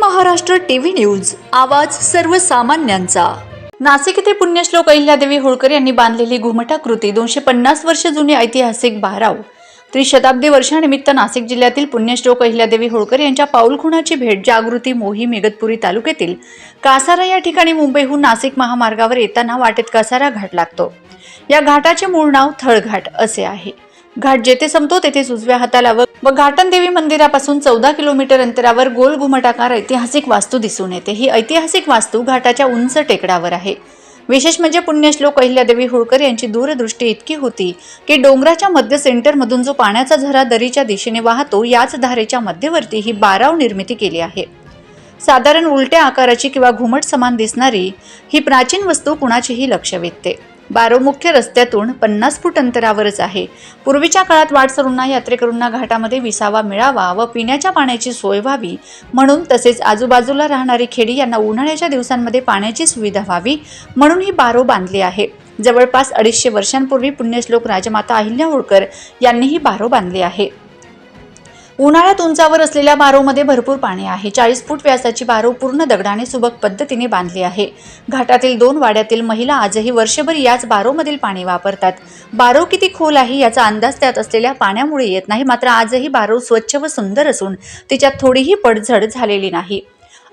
Maharashtra TV news. आवाज सर्वसामान्यांचा. नाशिक येथे पुण्यश्लोक अहिल्यादेवी होळकर यांनी बांधलेली घुमटाकृती दोनशे पन्नास वर्ष जुनी ऐतिहासिक बाराव. त्रिशताब्दी वर्षानिमित्त नाशिक जिल्ह्यातील पुण्यश्लोक अहिल्यादेवी होळकर यांच्या पाऊलखुणाची भेट जागृती मोहीम इगतपुरी तालुक्यातील कासारा या ठिकाणी मुंबईहून नाशिक महामार्गावर येताना वाटेत कासारा घाट लागतो. या घाटाचे मूळ नाव थळघाट असे आहे. घाट जेथे संपतो तेथेच उजव्या हाताला व व घाटनदेवी मंदिरापासून चौदा किलोमीटर अंतरावर गोल घुमटाकार ऐतिहासिक वास्तू दिसून येते. ही ऐतिहासिक वास्तू घाटाच्या उंच टेकडावर आहे. विशेष म्हणजे पुण्यश्लोक अहिल्यादेवी होळकर यांची दूरदृष्टी इतकी होती की डोंगराच्या मध्य सेंटरमधून जो पाण्याचा झरा दरीच्या दिशेने वाहतो याच धारेच्या मध्यवर्ती ही बाराव निर्मिती केली आहे. साधारण उलट्या आकाराची किंवा घुमट समान दिसणारी ही प्राचीन वस्तू कुणाचीही लक्ष वेधते. बारो मुख्य रस्त्यातून पन्नास फूट अंतरावरच आहे. पूर्वीच्या काळात वाटसरूंना यात्रेकरूंना घाटामध्ये विसावा मिळावा व पिण्याच्या पाण्याची सोय व्हावी. म्हणून तसेच आजूबाजूला राहणारी खेडी यांना उन्हाळ्याच्या दिवसांमध्ये पाण्याची सुविधा व्हावी. म्हणून ही बारो बांधली आहे. जवळपास अडीचशे वर्षांपूर्वी पुण्यश्लोक राजमाता अहिल्या होळकर यांनी ही बारो बांधली आहे. उन्हाळ्यात उंचावर असलेल्या बारोमध्ये भरपूर पाणी आहे. चाळीस फूट व्यासाची बारो पूर्ण दगडाने सुबक पद्धतीने बांधली आहे. घाटातील दोन वाड्यातील महिला आजही वर्षभर याच बारोमधील पाणी वापरतात. बारो किती खोल आहे याचा अंदाज त्यात असलेल्या पाण्यामुळे येत नाही मात्र आजही बारो स्वच्छ व सुंदर असून तिच्यात थोडीही पडझड झालेली नाही.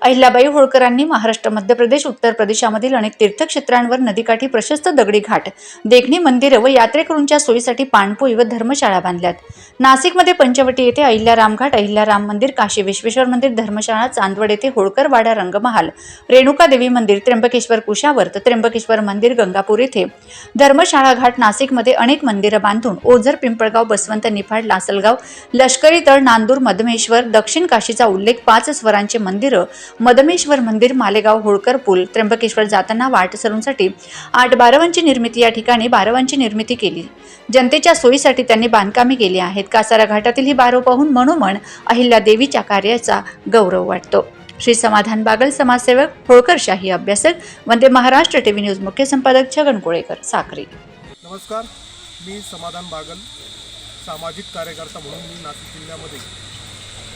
अहिल्याबाई होळकरांनी महाराष्ट्र मध्य प्रदेश उत्तर प्रदेशामधील अनेक तीर्थक्षेत्रांवर नदीकाठी प्रशस्त दगडी घाट देखणी मंदिरं व यात्रेकरूंच्या सोयीसाठी पाणपोई व धर्मशाळा बांधल्यात. नाशिकमध्ये पंचवटी येथे अहिल्या रामघाट अहिल्या राम मंदिर काशी विश्वेश्वर मंदिर धर्मशाळा चांदवड येथे होळकर वाडा रंगमहाल रेणुका देवी मंदिर त्र्यंबकेश्वर कुशावर तर त्र्यंबकेश्वर मंदिर गंगापूर येथे धर्मशाळा घाट नाशिकमध्ये अनेक मंदिरं बांधून ओझर पिंपळगाव बसवंत निफाड लासलगाव लष्करी तळ नांदूर मधमेश्वर दक्षिण काशीचा उल्लेख पाच स्वरांचे मंदिरं मदमेश्वर मंदिर मालेगाव होळकर पूल त्र्यंबकेश्वर जाताना वाटसरूंसाठी आठ बारवांची निर्मिती या ठिकाणी बारवांची निर्मिती केली. जनतेच्या सोयीसाठी त्यांनी बांधकामे केली आहेत. कासारा घाटातील ही बारो पाहून मनोमन अहिल्या देवीच्या कार्याचा गौरव वाटतो. श्री समाधान बागल समाजसेवक होळकर शाही अभ्यासक वंदे महाराष्ट्र टीव्ही न्यूज मुख्य संपादक छगन कोळेकर साखरी नमस्कार मी समाधान बागल सामाजिक कार्यकर्ता म्हणून मी नाशिक जिल्ह्यामध्ये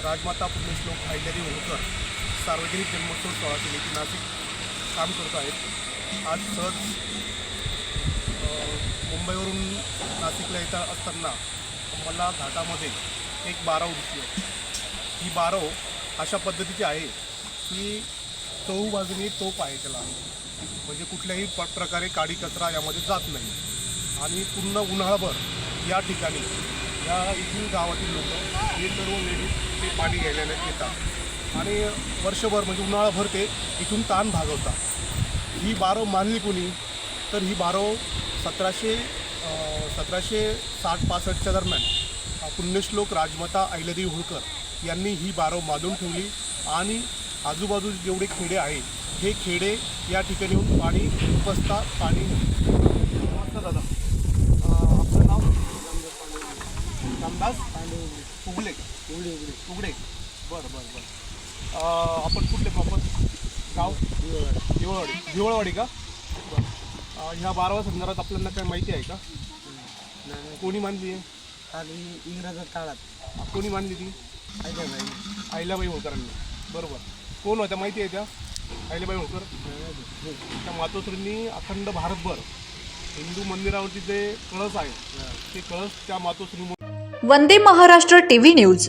राजमाता पुण्यश्लोक अहिल्यादेवी होळकर सार्वजनिक जन्मोत्सव सोहळा समिती नाशिक काम करत आहेत. आज सहज मुंबईवरून नाशिकला येत असताना मला घाटामध्ये एक बारव दिसली ही बारव अशा पद्धतीची आहे की चौ बाजूने तोप आहे त्याला. म्हणजे कुठल्याही प प्रकारे काडी कचरा यामध्ये जात नाही. आणि पूर्ण उन्हाळाभर या ठिकाणी या इथून गावातील लोक हे सर्व लेडीज ते पाणी घ्यायला येतात. आणि वर्षभर म्हणजे उन्हाळाभर ते इथून ताण भागवतात. ही बारव मानली कोणी तर ही बारव सतराशे सतराशे साठ पासष्टच्या दरम्यान पुण्यश्लोक राजमाता अहिल्यादेवी होळकर यांनी ही बारव बांधून ठेवली आणि आजूबाजूचे जेवढे खेडे आहेत हे खेडे या ठिकाणी येऊन पाणी उपसता पाणी दादा. आपलं नाव? रामदास उगले. उगडे उगडे बरं बरं बरं. अं, आपण कुठले प्रॉपर? गाव? भिवळवाडी भिवळवाडी का? बरं. अं, ह्या बारावा संदर्भात आपल्याला काय माहिती आहे का? कोणी मानली आहे? आणि इंग्रजात काळात कोणी मानली ती? हैदराबाई अहिल्याबाई होळकरांनी. बरोबर. कोण होत्या? माहिती आहे त्या? अहिल्याबाई होळकर. त्या मातोश्रींनी अखंड भारतभर हिंदू मंदिरावरती जे कळस आहे ते कळस त्या मातोश्री वंदे महाराष्ट्र टीव्ही न्यूज.